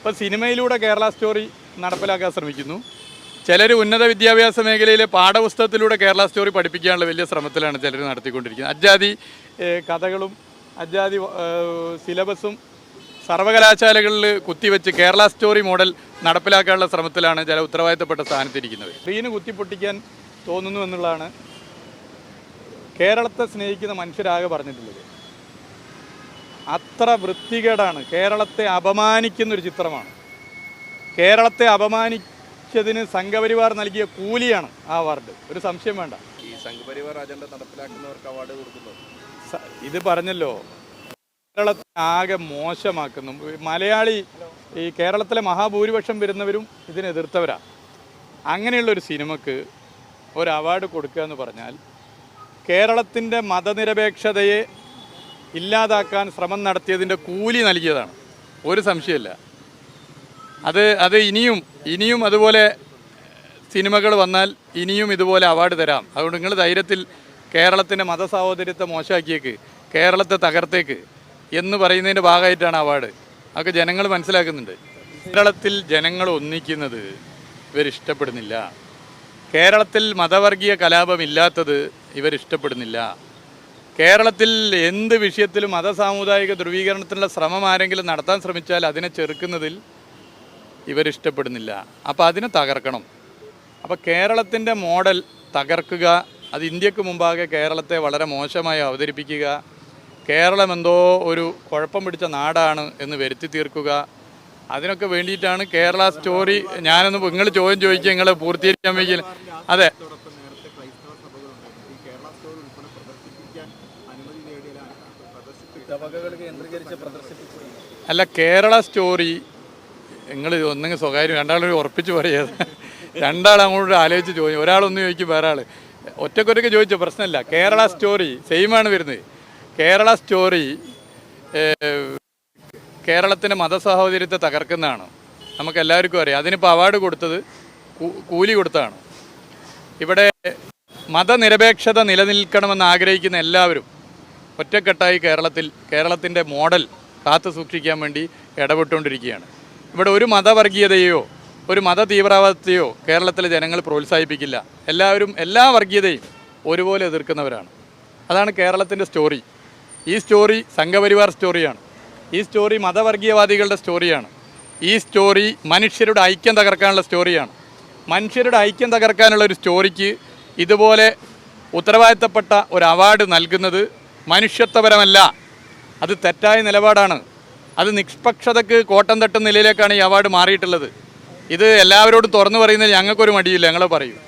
ഇപ്പോൾ സിനിമയിലൂടെ കേരള സ്റ്റോറി നടപ്പിലാക്കാൻ ശ്രമിക്കുന്നു. ചിലർ ഉന്നത വിദ്യാഭ്യാസ മേഖലയിലെ പാഠപുസ്തകത്തിലൂടെ കേരള സ്റ്റോറി പഠിപ്പിക്കാനുള്ള വലിയ ശ്രമത്തിലാണ് ചിലർ നടത്തിക്കൊണ്ടിരിക്കുന്നത്. അജാതി കഥകളും അജാതി സിലബസും സർവകലാശാലകളിൽ കുത്തിവെച്ച് കേരള സ്റ്റോറി മോഡൽ നടപ്പിലാക്കാനുള്ള ശ്രമത്തിലാണ് ചില ഉത്തരവാദിത്തപ്പെട്ട സ്ഥാനത്തിരിക്കുന്നത്. സ്ക്രീന് കുത്തിപ്പൊട്ടിക്കാൻ തോന്നുന്നു എന്നുള്ളതാണ് കേരളത്തെ സ്നേഹിക്കുന്ന മനുഷ്യരാകെ പറഞ്ഞിട്ടുള്ളത്. അത്ര വൃത്തികേടാണ്. കേരളത്തെ അപമാനിക്കുന്ന ഒരു ചിത്രമാണ്. കേരളത്തെ അപമാനിച്ചതിന് സംഘപരിവാർ നൽകിയ കൂലിയാണ് ആ അവാർഡ്. ഒരു സംശയം വേണ്ട. ഈ സംഘപരിവാർ അജണ്ട നടപ്പിലാക്കുന്നവർക്ക് അവാർഡ് കൊടുക്കുന്നു. ഇത് പറഞ്ഞല്ലോ. കേരളത്തെ ആകെ മോശമാക്കുന്നു. മലയാളി ഈ കേരളത്തിലെ മഹാഭൂരിപക്ഷം വരുന്നവരും ഇതിനെ എതിർത്തവരാണ് അങ്ങനെയുള്ള ഒരു സിനിമക്ക് ഒരു അവാർഡ് കൊടുക്കുക എന്ന് പറഞ്ഞാൽ കേരളത്തിന്റെ മതനിരപേക്ഷതയെ ഇല്ലാതാക്കാൻ ശ്രമം നടത്തിയതിന്റെ കൂലി നൽകിയതാണ്. ഒരു സംശയമില്ല അത് അത് ഇനിയും ഇനിയും അതുപോലെ സിനിമകൾ വന്നാൽ ഇനിയും ഇതുപോലെ അവാർഡ് തരാം. അതുകൊണ്ട് നിങ്ങൾ ധൈര്യത്തിൽ കേരളത്തിന്റെ മതസഹോദര്യത്തെ മോശമാക്കിയേക്ക് കേരളത്തെ തകർത്തേക്ക് എന്ന് പറയുന്നതിന്റെ ഭാഗമായിട്ടാണ് അവാർഡ്. അതൊക്കെ ജനങ്ങൾ മനസ്സിലാക്കുന്നുണ്ട്. കേരളത്തിൽ ജനങ്ങൾ ഒന്നിക്കുന്നത് ഇവരിഷ്ടപ്പെടുന്നില്ല കേരളത്തിൽ മതവർഗീയ കലാപമില്ലാത്തത് ഇവരിഷ്ടപ്പെടുന്നില്ല കേരളത്തിൽ എന്ത് വിഷയത്തിലും മതസാമുദായിക ധ്രുവീകരണത്തിനുള്ള ശ്രമം ആരെങ്കിലും നടത്താൻ ശ്രമിച്ചാൽ അതിനെ ചെറുക്കുന്നതിൽ ഇവരിഷ്ടപ്പെടുന്നില്ല അപ്പോൾ അതിനെ തകർക്കണം. അപ്പോൾ കേരളത്തിന്റെ മോഡൽ തകർക്കുക അത് ഇന്ത്യയ്ക്ക് മുമ്പാകെ കേരളത്തെ വളരെ മോശമായി അവതരിപ്പിക്കുക കേരളം എന്തോ ഒരു കുഴപ്പം പിടിച്ച നാടാണ് എന്ന് വരുത്തി തീർക്കുക അതിനൊക്കെ വേണ്ടിയിട്ടാണ് കേരള സ്റ്റോറി ഞാനൊന്ന് നിങ്ങൾ ചോദ്യം ചോദിക്കുക നിങ്ങൾ പൂർത്തീകരിക്കാൻ വയ്ക്കില്ല അതെ. അല്ല കേരള സ്റ്റോറി നിങ്ങൾ ഒന്നെങ്കിൽ സ്വകാര്യം രണ്ടാളും ഉറപ്പിച്ച് പറയാതെ രണ്ടാൾ അങ്ങോട്ട് ആലോചിച്ച് ചോദിച്ചു ഒരാളൊന്ന് ചോദിക്കും വേറെ ആൾ ഒറ്റക്കൊറ്റയ്ക്ക് ചോദിച്ചു പ്രശ്നമില്ല. കേരള സ്റ്റോറി സെയിമാണ് വരുന്നത്. കേരള സ്റ്റോറി കേരളത്തിന്റെ മതസഹോദര്യത്തെ തകർക്കുന്നതാണ്. നമുക്ക് എല്ലാവർക്കും അറിയാം. അതിനിപ്പോൾ അവാർഡ് കൊടുത്തത് കൂലി കൊടുത്താണ്. ഇവിടെ മതനിരപേക്ഷത നിലനിൽക്കണമെന്ന് ആഗ്രഹിക്കുന്ന എല്ലാവരും ഒറ്റക്കെട്ടായി കേരളത്തിൽ കേരളത്തിന്റെ മോഡൽ കാത്തു സൂക്ഷിക്കാൻ വേണ്ടി ഇടപെട്ടുകൊണ്ടിരിക്കുകയാണ്. ഇവിടെ ഒരു മതവർഗീയതയോ ഒരു മത തീവ്രവാദത്തെയോ കേരളത്തിലെ ജനങ്ങൾ പ്രോത്സാഹിപ്പിക്കില്ല. എല്ലാവരും എല്ലാ വർഗീയതയും ഒരുപോലെ എതിർക്കുന്നവരാണ്. അതാണ് കേരളത്തിന്റെ സ്റ്റോറി. ഈ സ്റ്റോറി സംഘപരിവാർ സ്റ്റോറിയാണ്. ഈ സ്റ്റോറി മതവർഗീയവാദികളുടെ സ്റ്റോറിയാണ്. ഈ സ്റ്റോറി മനുഷ്യരുടെ ഐക്യം തകർക്കാനുള്ള സ്റ്റോറിയാണ്. മനുഷ്യരുടെ ഐക്യം തകർക്കാനുള്ള ഒരു സ്റ്റോറിക്ക് ഇതുപോലെ ഉത്തരവാദിത്തപ്പെട്ട ഒരു അവാർഡ് നൽകുന്നത് മനുഷ്യത്വപരമല്ല. അത് തെറ്റായ നിലപാടാണ്. അത് നിഷ്പക്ഷതക്ക് കോട്ടം തട്ടുന്ന നിലയിലേക്കാണ് ഈ അവാർഡ് മാറിയിട്ടുള്ളത്. ഇത് എല്ലാവരോടും തുറന്നു പറയുന്നത് ഞങ്ങൾക്കൊരു മടിയില്ല ഞങ്ങൾ പറയും.